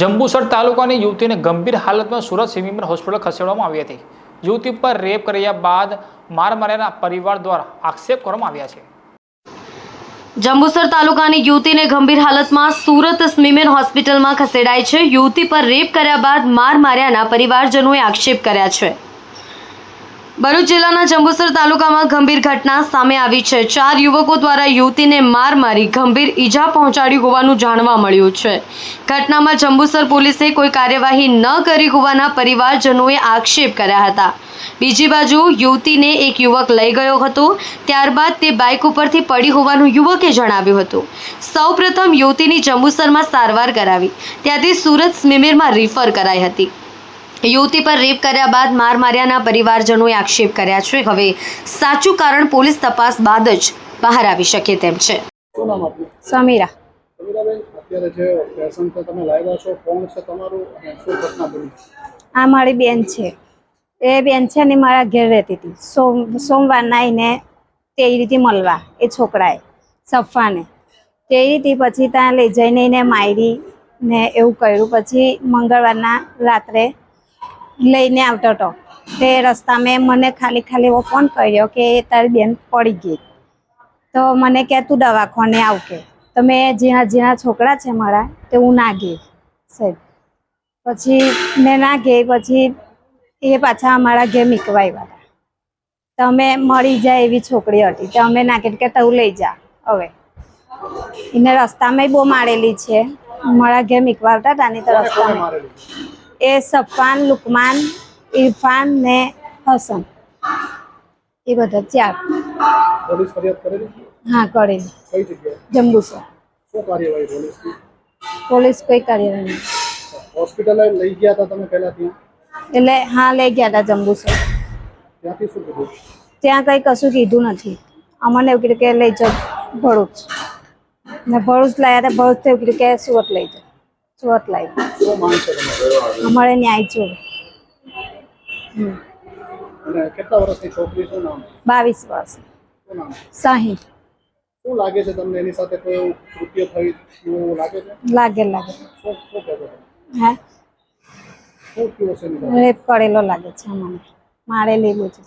જંબુસર તાલુકાની યુવતીને ગંભીર હાલતમાં સુરત સિવિલ હોસ્પિટલ ખસેડવામાં આવી હતી. યુવતી પર રેપ કર્યા બાદ માર માર્યાના પરિવાર દ્વારા આક્ષેપ કરવામાં આવ્યા છે. જંબુસર તાલુકાની યુવતીને ગંભીર હાલતમાં સુરત સ્મીમેન હોસ્પિટલમાં ખસેડાઈ છે. યુવતી પર રેપ કર્યા બાદ માર માર્યાના પરિવારજનોએ આક્ષેપ કર્યા છે. ભરૂચ જિલ્લાના જંબુસર તાલુકામાં ગંભીર ઘટના સામે આવી છે. ચાર યુવકો દ્વારા યુવતીને માર મારી ગંભીર ઈજા પહોંચાડી હોવાનું જાણવા મળ્યું છે. ઘટનામાં જંબુસર પોલીસે કોઈ કાર્યવાહી ન કરી હોવાના પરિવારજનોએ આક્ષેપ કર્યા હતા. બીજી બાજુ યુવતીને એક યુવક લઈ ગયો હતો. ત્યારબાદ તે બાઇક ઉપરથી પડી હોવાનું યુવકે જણાવ્યું હતું. સૌપ્રથમ યુવતીની જંબુસરમાં સારવાર કરાવી. ત્યાંથી સુરત સ્મિમેરમાં રિફર કરાઈ હતી. યુવતી પર રેપ કર્યા બાદ માર માર્યાના પરિવારજનોએ આક્ષેપ કર્યા છે. હવે સાચું કારણ પોલીસ તપાસ બાદ જ બહાર આવી શકે તેમ છે. સમીરા. સમીરાબેન અત્યારે જે પેશન્ટ તમે લાવ્યા છો કોણ છે તમારું અને શું ઘટના બની? આ મારી બેન છે. એ બેન છે ને મારા ઘેર રહેતી હતી. સોમ સોમવારના એને તે રીતે મળવા એ છોકરાએ સફાને. તે રીતે પછી ત્યાં લઈ જઈને એને મારી ને એવું કર્યું. પછી મંગળવારના રાત્રે લઈને આવતો હતો. તે રસ્તામાં મને ખાલી ખાલી એવો ફોન કર્યો કે તારી બેન પડી ગઈ. તો મને કે, તું દવાખાને આવ કે તો મેં જેના જેના છોકરા છે મારા, તે હું ના ગઈ. સાહેબ, પછી મેં ના ગઈ, પછી એ પાછા અમારા ઘેર મીકવા આવ્યા હતા. તો અમે મળી જાય એવી છોકરી હતી. તો અમે ના કે, તું લઈ જા, હવે. એને રસ્તામાં બહુ મારેલી છે. મારા ઘેર મીકવા આવતા હતા ને તો રસ્તામાં. એ સફાન લુકમાન ઇરફાન ને હસન. એ બધા ચાર. પોલીસ ફરિયાદ કરેલી હા કરેલી. કઈ જગ્યાએ? જંબુસર. શું કાર્યવાહી પોલીસની પોલીસ કઈ કાર્યવાહી નહીં. હોસ્પિટલે લઈ ગયા હતા તમે પહેલા ત્યાં એટલે હા લઈ ગયા હતા જંબુસર. ત્યાંથી શું કીધું? ત્યાં કંઈ કશું કીધું નથી. અમને એવું કીધું કે લઈ જાઓ ભરૂચ. ને ભરૂચ લાવ્યા હતા ભરૂચ એવું કીધું કે સુરત લઈ જાઓ. લાવી શું માંગ છે તમારે અમારે ન્યાય જોવે અને કેટલા વર્ષની છોકરી શું નામ? બાવીસ વર્ષ. શું નામ? સાહી શું લાગે છે તમને એની સાથે કોઈ એવું કૃત્ય થયું એવું લાગે છે? લાગે લાગે. શું શું કહેતો હે? શું થયું હશે રેપ કરેલો લાગે છે મને મારે લેવું છે